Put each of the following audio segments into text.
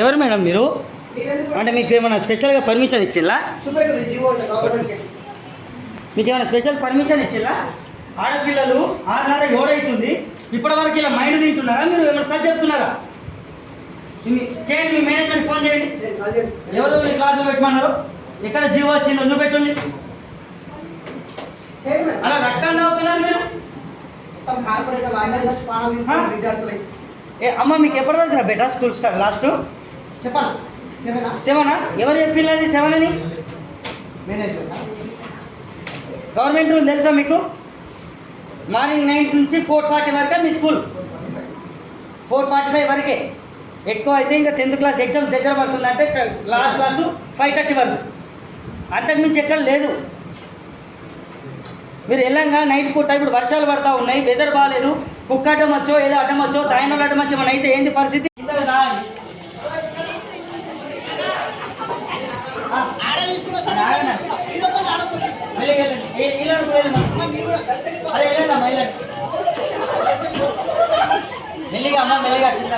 ఎవరు మేడం మీరు? అంటే మీకు ఏమైనా స్పెషల్గా పర్మిషన్ ఇచ్చిల్లా? మీకు ఏమైనా స్పెషల్ పర్మిషన్ ఇచ్చిల్లా? ఆడపిల్లలు ఆరున్నర ఏడవుతుంది ఇప్పటి వరకు ఇలా మైండ్ తింటున్నారా? మీరు ఏమైనా సార్ చెప్తున్నారా? చేయండి మీ మేనేజ్మెంట్ ఫోన్ చేయండి. ఎవరు క్లాసులు పెట్టమన్నారు? ఎక్కడ జీవో వచ్చిందో చూపెట్టుంది అలా రక్తాన్ని అవుతున్నారు మీరు? అమ్మ మీకు ఎప్పటి వరకు బెటా స్కూల్ స్టార్ట్? లాస్ట్? చెప్పాలి. సెవెనా? ఎవరు చెప్పింది సెవెన్ అని? గవర్నమెంట్ రూల్ తెలుసా మీకు? మార్నింగ్ నైన్ నుంచి ఫోర్ ఫార్టీ వరకే మీ స్కూల్. ఫోర్ ఫార్టీ ఫైవ్ వరకే. ఎక్కువ అయితే ఇంకా టెన్త్ క్లాస్ ఎగ్జామ్స్ దగ్గర పడుతుందంటే లాస్ట్ క్లాసు ఫైవ్ థర్టీ వరకు. అంతకుమించి ఎక్కడ లేదు. మీరు వెళ్ళంగా నైట్ పూట ఇప్పుడు వర్షాలు పడతా ఉన్నాయి వెదర్ బాగాలేదు కుక్క అడ్డం వచ్చో ఏదో అడ్డం వచ్చో తాయినోళ్ళు అడ్డం వచ్చో మన అయితే ఏంది పరిస్థితి? మెల్లిగా అమ్మ మెల్లిగా చిన్న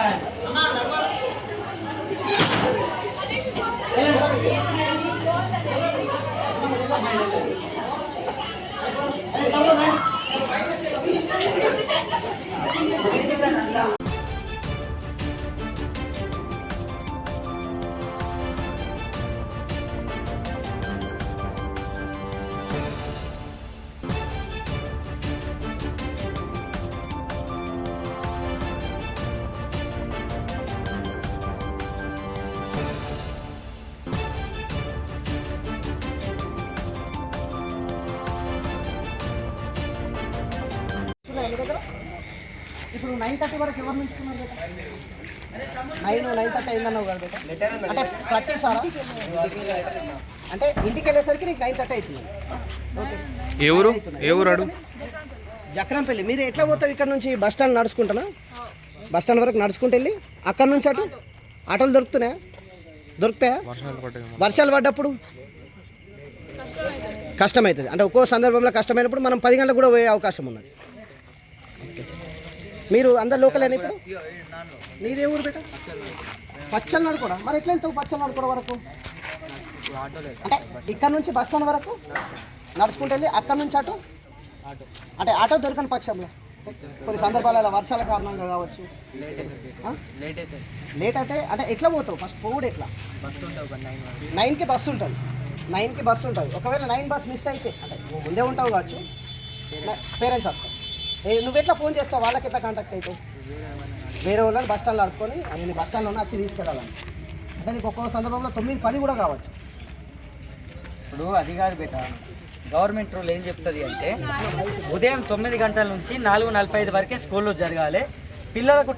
ఇప్పుడు నైన్ థర్టీ వరకు ఎవరు నుంచుకున్నారు కదా నైన్ నైన్ థర్టీ అయిందన్నావు కదా బేటా? అంటే ప్రతిసారా? అంటే ఇంటికి వెళ్ళేసరికి నీకు నైన్ థర్టీ అవుతుంది. ఓకే ఊరు? అడు జక్రంపల్లి. మీరు ఎట్లా పోతావు ఇక్కడ నుంచి? బస్ స్టాండ్ నడుచుకుంటానా? బస్ స్టాండ్ వరకు నడుచుకుంటూ వెళ్ళి అక్కడ నుంచి అటు? ఆటోలు దొరుకుతున్నాయా? దొరుకుతాయా? వర్షాలు పడ్డప్పుడు? కష్టమవుతుంది అంటే ఒక్కో సందర్భంలో కష్టమైనప్పుడు మనం పది గంటలకు కూడా పోయే అవకాశం ఉన్నది. మీరు అందరు లోకలేనా ఇప్పుడు మీదే ఊరు బేట? పచ్చలు నడుకోడా మరి ఎట్లా వెళ్తావు పచ్చలు నడుకోవడం వరకు? అంటే ఇక్కడ నుంచి బస్ స్టాండ్ వరకు నడుచుకుంటూ వెళ్ళి అక్కడ నుంచి అటు అంటే ఆటో దొరకని పక్షంలో. కొన్ని సందర్భాలలో వర్షాల కారణంగా కావచ్చు. లేట్ అయితే అంటే ఎట్లా పోతావు? ఫస్ట్ పోవుడు ఎట్లా? నైన్కి బస్సు ఉంటుంది. నైన్కి బస్సు ఉంటుంది. ఒకవేళ నైన్ బస్ మిస్ అయితే అంటే ముందే ఉంటావు కావచ్చు. పేరెంట్స్ వస్తారు. నువ్వు ఎట్లా ఫోన్ చేస్తావు? వాళ్ళకి ఎట్లా కాంటాక్ట్ అవుతావు వేరే వాళ్ళని బస్ స్టాండ్లో అడుక్కొని నేను బస్ స్టాండ్లో వచ్చి తీసుకెళ్ళాలని. అంటే నీకు ఒక్కో సందర్భంలో తొమ్మిది పది కూడా కావచ్చు. ఇప్పుడు అది కాదు బేట. గవర్నమెంట్ రూల్ ఏం చెప్తుంది అంటే ఉదయం తొమ్మిది గంటల నుంచి నాలుగు నలభై ఐదు వరకే స్కూల్లో జరగాలి. పిల్లలకు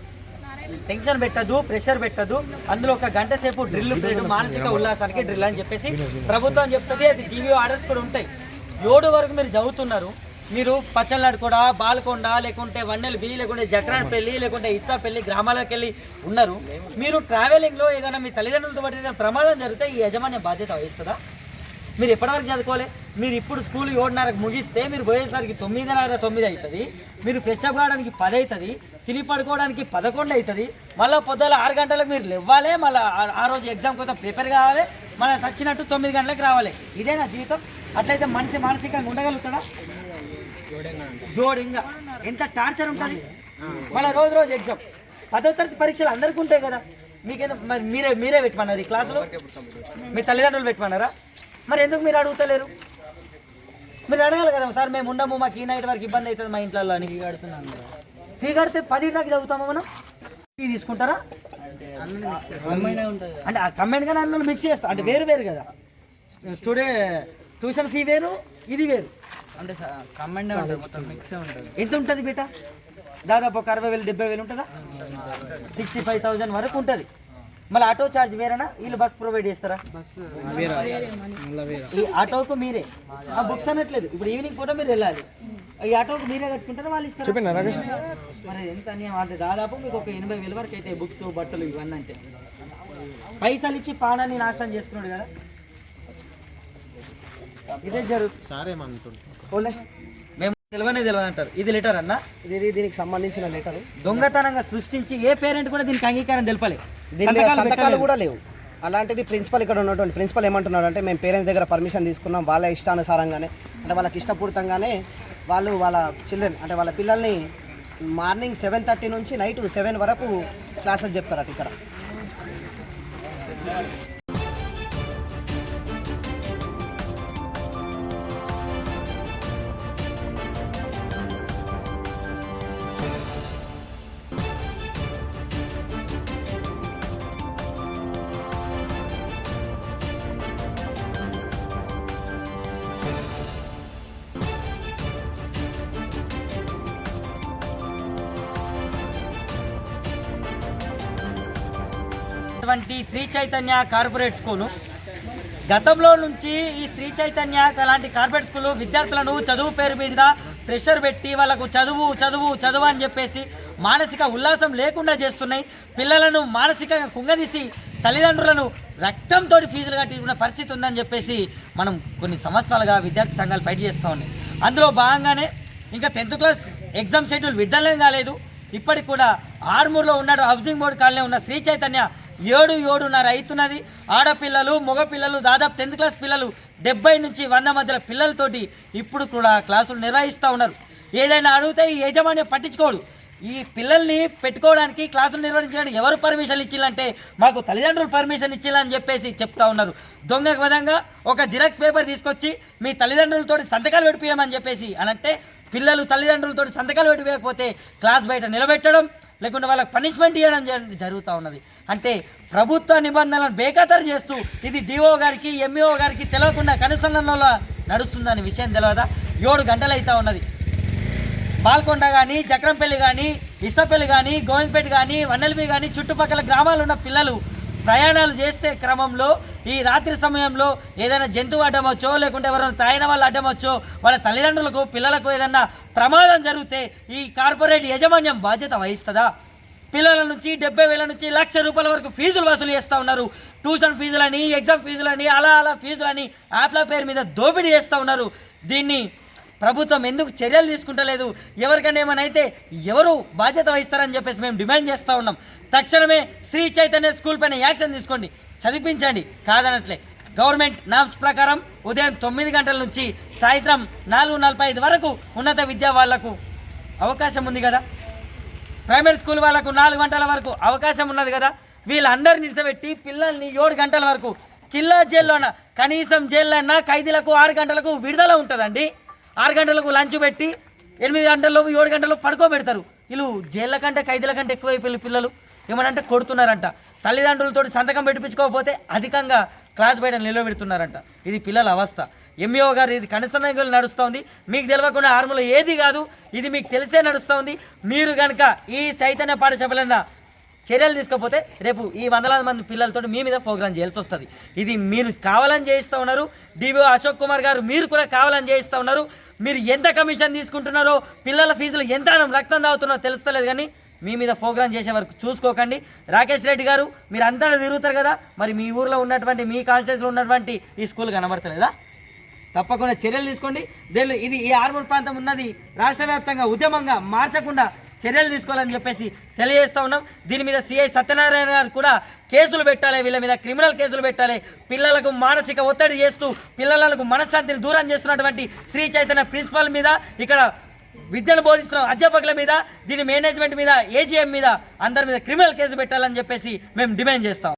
టెన్షన్ పెట్టదు ప్రెషర్ పెట్టదు. అందులో ఒక గంట సేపు డ్రిల్ పీరియడ్ మానసిక ఉల్లాసానికి డ్రిల్ అని చెప్పేసి ప్రభుత్వం చెప్తుంది. అది టీవీ ఆర్డర్స్ కూడా ఉంటాయి. ఏడు వరకు మీరు చదువుతున్నారు. మీరు పచ్చళ్ళాడుకోడ బాలకొండ లేకుంటే వన్నెలు బి లేకుంటే జక్రాన్ పెళ్ళి లేకుంటే ఇస్సా పెళ్ళి గ్రామాలకు వెళ్ళి ఉన్నారు. మీరు ట్రావెలింగ్లో ఏదైనా మీ తల్లిదండ్రులతో పాటు ఏదైనా ప్రమాదం జరిగితే ఈ యజమాన్య బాధ్యత వహిస్తుందా? మీరు ఎప్పటివరకు చదువుకోవాలి? మీరు ఇప్పుడు స్కూల్ ఏడున్నరకు ముగిస్తే మీరు పోయేసరికి తొమ్మిదిన్నర తొమ్మిది అవుతుంది. మీరు ఫ్రెష్ అప్ కావడానికి పది అవుతుంది. తిని పడుకోవడానికి పదకొండు అవుతుంది. మళ్ళీ పొద్దున ఆరు గంటలకు మీరు లేవ్వాలి మళ్ళీ ఆ- రోజు ఎగ్జామ్ కోసం ప్రిపేర్ కావాలి. మళ్ళీ వచ్చినట్టు తొమ్మిది గంటలకు రావాలి. ఇదే నా జీవితం? అట్లయితే మనిషి మానసికంగా ఉండగలుగుతాడా? జోడింగా. ఎంత టార్చర్ ఉంటుంది? మళ్ళీ రోజు రోజు ఎగ్జామ్ పదో తరగతి పరీక్షలు అందరికీ ఉంటాయి కదా. మీకేదో మరి మీరే మీరే పెట్టమన్నారు ఈ క్లాసులో మీ తల్లిదండ్రులు పెట్టమన్నారా? మరి ఎందుకు మీరు అడుగుతలేరు? మీరు అడగాలి కదా సార్ మేము ఉండము మాకు ఈ నైట్ వరకు ఇబ్బంది అవుతుంది మా ఇంట్లో అని. ఫీ కడుతున్నాను ఫీ కడితే పది దాకా చదువుతామా మనం? ఫీ తీసుకుంటారా? అంటే ఆ కంబైన్ కానీ అందులో మిక్స్ చేస్తా. అంటే వేరు వేరు కదా. స్టూడెంట్ ట్యూషన్ ఫీ వేరు ఇది వేరు. అంటే కమెండే ఉంటుంది మొత్తం మిక్స్ ఉంటుంది. ఎంత ఉంటుంది బేట? దాదాపు ఒక అరవై వేలు డెబ్బై వేలు ఉంటుందా? సిక్స్టీ ఫైవ్ థౌజండ్ వరకు ఉంటుంది. మళ్ళీ ఆటో ఛార్జ్ వేరేనా? వీళ్ళు బస్ ప్రొవైడ్ చేస్తారా? ఈ ఆటోకు మీరే? ఆ బుక్స్ అనట్లేదు. ఇప్పుడు ఈవినింగ్ కూడా మీరు వెళ్ళాలి. ఈ ఆటోకు మీరే కట్టుకుంటారా? వాళ్ళు ఇస్తారు? మరి ఎంత అని అంటే దాదాపు మీకు ఒక ఎనభై వేల వరకు అయితే బుక్స్ బట్టలు ఇవన్నీ అంటే. పైసలు ఇచ్చి పానాన్ని నాశనం చేసుకున్నాడు కదా? ఇదే జరుగుతుంది ఓలే తెలివనే తెలియదు అంటారు. ఇది లెటర్ అన్న? ఇది దీనికి సంబంధించిన లెటర్. దొంగతనంగా సృష్టించి ఏ పేరెంట్ కూడా దీనికి అంగీకారం తెలపాలి. సంతకాలు. కూడా లేవు. అలాంటిది ప్రిన్సిపల్ ఇక్కడ ఉన్నటువంటి ప్రిన్సిపల్ ఏమంటున్నాడు అంటే మేము పేరెంట్స్ దగ్గర పర్మిషన్ తీసుకున్నాం వాళ్ళ ఇష్టానుసారంగానే. అంటే వాళ్ళకి ఇష్టపూరితంగానే వాళ్ళు వాళ్ళ చిల్డ్రన్ అంటే వాళ్ళ పిల్లల్ని మార్నింగ్ సెవెన్ థర్టీ నుంచి నైట్ సెవెన్ వరకు క్లాసెస్ చెప్తారట ఇక్కడ. ఉన్నటువంటి శ్రీ చైతన్య కార్పొరేట్ స్కూలు. గతంలో నుంచి ఈ శ్రీ చైతన్య అలాంటి కార్పొరేట్ స్కూలు విద్యార్థులను చదువు పేరు మీద ప్రెషర్ పెట్టి వాళ్ళకు చదువు చదువు చదువు అని చెప్పేసి మానసిక ఉల్లాసం లేకుండా చేస్తున్నాయి. పిల్లలను మానసికంగా కుంగదీసి తల్లిదండ్రులను రక్తంతో ఫీజులు కట్టించుకున్న పరిస్థితి ఉందని చెప్పేసి మనం కొన్ని సంవత్సరాలుగా విద్యార్థి సంఘాలు ఫైట్ చేస్తూ ఉన్నాయి. అందులో భాగంగానే ఇంకా టెన్త్ క్లాస్ ఎగ్జామ్ షెడ్యూల్ విడుదల కాలేదు. ఇప్పటికి కూడా ఆర్మూర్లో ఉన్నాడు హౌసింగ్ బోర్డు కాలనీ ఉన్న శ్రీ చైతన్య ఏడు ఏడున్నర అవుతున్నది. ఆడపిల్లలు మగపిల్లలు దాదాపు టెన్త్ క్లాస్ పిల్లలు డెబ్బై నుంచి వంద మధ్యలో పిల్లలతోటి ఇప్పుడు కూడా క్లాసులు నిర్వహిస్తూ ఉన్నారు. ఏదైనా అడిగితే ఈ యజమాని పట్టించుకోడు. ఈ పిల్లల్ని పెట్టుకోవడానికి క్లాసులు నిర్వహించడానికి ఎవరు పర్మిషన్ ఇచ్చిందంటే మాకు తల్లిదండ్రులు పర్మిషన్ ఇచ్చిందని చెప్పేసి చెప్తా ఉన్నారు. దొంగ విధంగా ఒక జిరాక్స్ పేపర్ తీసుకొచ్చి మీ తల్లిదండ్రులతో సంతకాలు పెట్టిపోయామని చెప్పేసి అనంటే పిల్లలు తల్లిదండ్రులతో సంతకాలు పెట్టిపోయకపోతే క్లాస్ బయట నిలబెట్టడం లేకుంటే వాళ్ళకి పనిష్మెంట్ ఇవ్వడం జరుగుతూ ఉన్నది. అంటే ప్రభుత్వ నిబంధనలను బేఖాతరు చేస్తూ ఇది డిఓ గారికి ఎంఈఓ గారికి తెలియకుండా కనుసంధానంలో నడుస్తుందనే విషయం తెలియదా ఏడు గంటలు అవుతా ఉన్నది. పాల్కొండ కానీ చక్రంపల్లి కానీ ఇస్తపల్లి కానీ గోవిందపేట కానీ వన్నెలపి కానీ చుట్టుపక్కల గ్రామాలు ఉన్న పిల్లలు ప్రయాణాలు చేస్తే క్రమంలో ఈ రాత్రి సమయంలో ఏదైనా జంతువు అడ్డమొచ్చో లేకుంటే ఎవరైనా తాగిన వాళ్ళు అడ్డమొచ్చో వాళ్ళ తల్లిదండ్రులకు పిల్లలకు ఏదైనా ప్రమాదం జరిగితే ఈ కార్పొరేట్ యాజమాన్యం బాధ్యత వహిస్తుందా? పిల్లల నుంచి డెబ్బై వేల నుంచి లక్ష రూపాయల వరకు ఫీజులు వసూలు చేస్తూ ఉన్నారు. ట్యూషన్ ఫీజులని ఎగ్జామ్ ఫీజులని అలా అలా ఫీజులని యాప్ల పేరు మీద దోపిడీ చేస్తూ ఉన్నారు. దీన్ని ప్రభుత్వం ఎందుకు చర్యలు తీసుకుంటలేదు? ఎవరికైనా ఏమైనా అయితే ఎవరు బాధ్యత వహిస్తారని చెప్పేసి మేము డిమాండ్ చేస్తూ ఉన్నాం. తక్షణమే శ్రీ చైతన్య స్కూల్ పైన యాక్షన్ తీసుకోండి. చదివించండి. కాదనట్లే. గవర్నమెంట్ నామ్స్ ప్రకారం ఉదయం తొమ్మిది గంటల నుంచి సాయంత్రం నాలుగు నలభై ఐదు వరకు ఉన్నత విద్యా వాళ్ళకు అవకాశం ఉంది కదా? ప్రైమరీ స్కూల్ వాళ్ళకు నాలుగు గంటల వరకు అవకాశం ఉన్నది కదా? వీళ్ళందరినీ నిడిచిపెట్టి పిల్లల్ని ఏడు గంటల వరకు కిల్లా జైల్లోన కనీసం జైల్లో ఖైదీలకు ఆరు గంటలకు విడుదల ఉంటుందండి. ఆరు గంటలకు లంచ్ పెట్టి ఎనిమిది గంటల్లో ఏడు గంటలు పడుకోబెడతారు. వీళ్ళు జైళ్ళ కంటే ఖైదీల కంటే ఎక్కువైపోయి పిల్లలు. ఏమనంటే కొడుతున్నారంట. తల్లిదండ్రులతో సంతకం పెట్టించుకోకపోతే అధికంగా క్లాస్ బయట నిలబెడుతున్నారంట. ఇది పిల్లల అవస్థ. ఎంఈఓ గారు ఇది కనసనగలు నడుస్తుంది. మీకు తెలియకుండా ఆర్ములు ఏది కాదు ఇది మీకు తెలిసే నడుస్తోంది. మీరు కనుక ఈ చైతన్య పాఠశాలన్న చర్యలు తీసుకోకపోతే రేపు ఈ వందలాది మంది పిల్లలతో మీ మీద ప్రోగ్రాం చేయాల్సి వస్తుంది. ఇది మీరు కావాలని చేయిస్తూ ఉన్నారు. డివిఓ అశోక్ కుమార్ గారు మీరు కూడా కావాలని చేయిస్తూ ఉన్నారు. మీరు ఎంత కమిషన్ తీసుకుంటున్నారో పిల్లల ఫీజులు ఎంత రక్తం తాగుతున్నారో తెలుస్తలేదు కానీ మీ మీద ప్రోగ్రామ్ చేసే వరకు చూసుకోకండి. రాకేష్ రెడ్డి గారు మీరు అంతా తిరుగుతారు కదా? మరి మీ ఊర్లో ఉన్నటువంటి మీ కాన్స్టిట్యూన్సీలో ఉన్నటువంటి ఈ స్కూల్ కనబడతలేదా? తప్పకుండా చర్యలు తీసుకోండి. దీనిలో ఇది ఈ ఆర్మూర్ ప్రాంతం ఉన్నది రాష్ట్ర వ్యాప్తంగా ఉద్యమంగా మార్చకుండా చర్యలు తీసుకోవాలని చెప్పేసి తెలియజేస్తూ ఉన్నాం. దీని మీద సిఐ సత్యనారాయణ గారు కూడా కేసులు పెట్టాలి వీళ్ళ మీద క్రిమినల్ కేసులు పెట్టాలి. పిల్లలకు మానసిక ఒత్తిడి చేస్తూ పిల్లలకు మనశ్శాంతిని దూరం చేస్తున్నటువంటి శ్రీ చైతన్య ప్రిన్సిపల్ మీద ఇక్కడ విద్యను బోధిస్తున్న అధ్యాపకుల మీద దీని మేనేజ్మెంట్ మీద ఏజీఎం మీద అందరి మీద క్రిమినల్ కేసు పెట్టాలని చెప్పేసి మేము డిమాండ్ చేస్తాం.